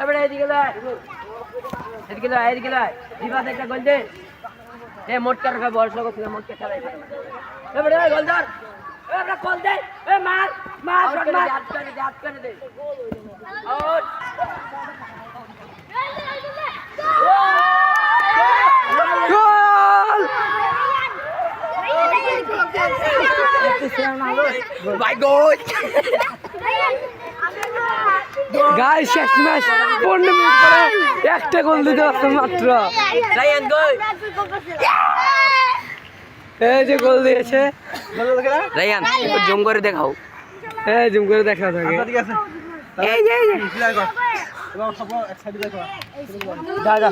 এবারে এদিকে লয় এদিকে লয় এদিকে লয় দিবাস একটা গোল দে। এ মোটকা রাখা বয়স লোক থেকে মোটকা খেলাই। গাইস শেষ ম্যাচ পনেরো মিনিট পরে একটা গোল দিতে পারছে মাত্র। রায়ান গোল এই যে গোল দিয়েছে। রায়ান জুম করে দেখাও। এই জুম করে দেখা থাকে এই যে এই। যা।